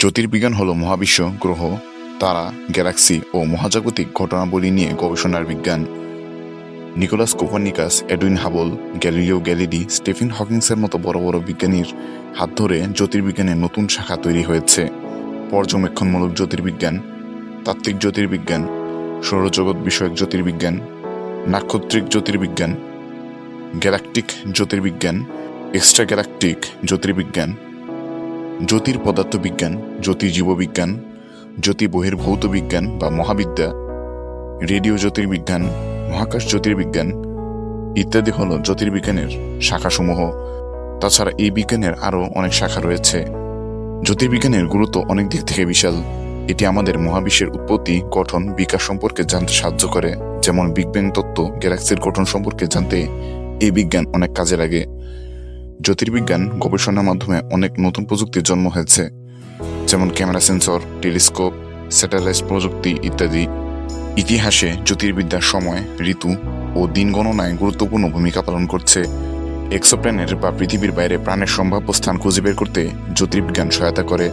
জ্যোতির্বিজ্ঞান হল মহাবিশ্ব, গ্রহ, তারা, গ্যালাক্সি ও মহাজাগতিক ঘটনাবলী নিয়ে গবেষণার বিজ্ঞান। Nicolaus Copernicus, Edwin Hubble, Galileo Galilei, Stephen হকিংসের মতো বড় বড় বিজ্ঞানীর হাত ধরে জ্যোতির্বিজ্ঞানের নতুন শাখা তৈরি হয়েছে। পর্যবেক্ষণমূলক জ্যোতির্বিজ্ঞান, তাত্ত্বিক জ্যোতির্বিজ্ঞান, সৌরজগৎ বিষয়ক জ্যোতির্বিজ্ঞান, নাক্ষত্রিক জ্যোতির্বিজ্ঞান, গ্যালাকটিক জ্যোতির্বিজ্ঞান এক্সট্রা গ্যালাকটিক জ্যোতির্বিজ্ঞান। জ্যোতির পদার্থবিজ্ঞান, জ্যোতি জীববিজ্ঞান, জ্যোতি বহির্ভৌত বিজ্ঞান বা মহাবিদ্যা, রেডিও জ্যোতির্বিজ্ঞান, মহাকাশ জ্যোতির্বিজ্ঞান ইত্যাদি হল জ্যোতির্বিজ্ঞানের শাখাসমূহ। তাছাড়া এই বিজ্ঞানের আরও অনেক শাখা রয়েছে। জ্যোতির্বিজ্ঞানের গুরুত্ব অনেক দিক থেকে বিশাল। এটি আমাদের মহাবিশ্বের উৎপত্তি, গঠন, বিকাশ সম্পর্কে জানতে সাহায্য করে। যেমন বিগ ব্যাং তত্ত্ব, গ্যালাক্সির গঠন সম্পর্কে জানতে এই বিজ্ঞান অনেক কাজে লাগে। জ্যোতির্বিজ্ঞান গবেষণার মাধ্যমে অনেক নতুন প্রযুক্তির জন্ম হয়েছে, যেমন ক্যামেরা সেন্সর, টেলিস্কোপ, স্যাটেলাইট প্রযুক্তি ইত্যাদি। ইতিহাসে জ্যোতির্বিদ্যার সময় ঋতু ও দিন গণনায় গুরুত্বপূর্ণ ভূমিকা পালন করছে। এক্সোপ্ল্যানেট বা পৃথিবীর বাইরে প্রাণের সম্ভাব্য স্থান খুঁজে বের করতে জ্যোতির্বিজ্ঞান সহায়তা করে।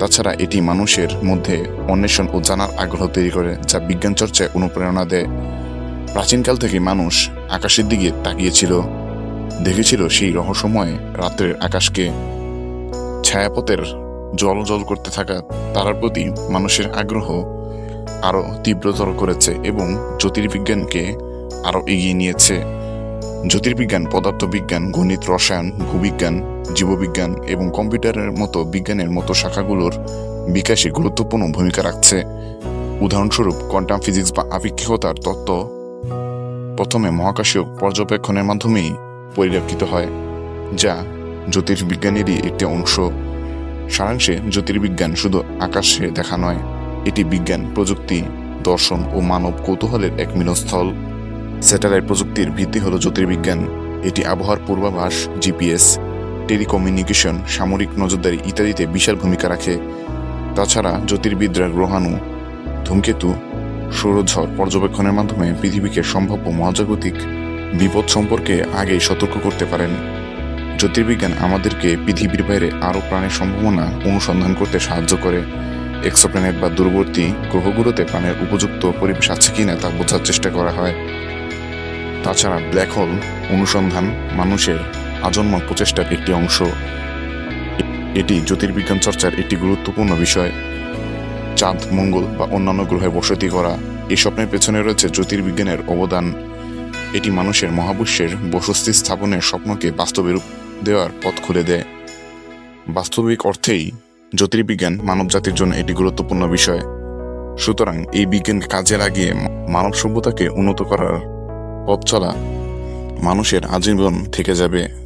তাছাড়া এটি মানুষের মধ্যে অন্বেষণ ও জানার আগ্রহ তৈরি করে, যা বিজ্ঞান চর্চায় অনুপ্রেরণা দেয়। প্রাচীনকাল থেকে মানুষ আকাশের দিকে তাকিয়েছিল দেখেছিল সেই রহস্যময় রাত্রের আকাশকে। ছায়াপথের জল জল করতে থাকা তারার প্রতি মানুষের আগ্রহ আরও তীব্রতর করেছে এবং জ্যোতির্বিজ্ঞানকে আরও এগিয়ে নিয়েছে। জ্যোতির্বিজ্ঞান, পদার্থবিজ্ঞান, গণিত, রসায়ন, ভূবিজ্ঞান, জীববিজ্ঞান এবং কম্পিউটারের মতো বিজ্ঞানের মতো শাখাগুলোর বিকাশে গুরুত্বপূর্ণ ভূমিকা রাখছে। উদাহরণস্বরূপ, কোয়ান্টাম ফিজিক্স বা আপেক্ষিকতার তত্ত্ব প্রথমে মহাকাশীয় পর্যবেক্ষণের মাধ্যমেই পরিলক্ষিত হয়, যা জ্যোতির্বিজ্ঞানেরই একটি অংশ। সারাংশে জ্যোতির্বিজ্ঞান শুধু আকাশে দেখা নয়, এটি বিজ্ঞান, প্রযুক্তি, দর্শন ও মানব কৌতূহলের এক মিলনস্থল। স্যাটেলাইট প্রযুক্তির ভিত্তি হল জ্যোতির্বিজ্ঞান। এটি আবহাওয়ার পূর্বাভাস, জিপিএস, টেলিকমিউনিকেশন, সামরিক নজরদারি ইত্যাদিতে বিশাল ভূমিকা রাখে। তাছাড়া জ্যোতির্বিদরা গ্রহাণু, ধূমকেতু, সৌরঝড় পর্যবেক্ষণের মাধ্যমে পৃথিবীকে সম্ভাব্য মহাজাগতিক বিপদ সম্পর্কে আগেই সতর্ক করতে পারেন। জ্যোতির্বিজ্ঞান আমাদেরকে পৃথিবীর বাইরে আরও প্রাণের সম্ভাবনা অনুসন্ধান করতে সাহায্য করে। এক্সোপ্ল্যানেট বা দূরবর্তী গ্রহগুলোতে প্রাণের উপযুক্ত পরিবেশ আছে কি না তা বোঝার চেষ্টা করা হয়। তাছাড়া ব্ল্যাক হোল অনুসন্ধান মানুষের আজন্ম প্রচেষ্টার একটি অংশ। এটি জ্যোতির্বিজ্ঞান চর্চার একটি গুরুত্বপূর্ণ বিষয়। চাঁদ, মঙ্গল বা অন্যান্য গ্রহে বসতি করা এই স্বপ্নের পেছনে রয়েছে জ্যোতির্বিজ্ঞানের অবদান। এটি মানুষের মহাবিশ্বের বসতি স্থাপনের স্বপ্নকে বাস্তবে রূপ দেওয়ার পথ খুলে দেয়। বাস্তবিক অর্থেই জ্যোতির্বিজ্ঞান মানবজাতির জন্য এটি গুরুত্বপূর্ণ বিষয়। সুতরাং এই বিজ্ঞানকে কাজে লাগিয়ে মানব সভ্যতাকে উন্নত করার পথ চলা মানুষের আজীবন থেকে যাবে।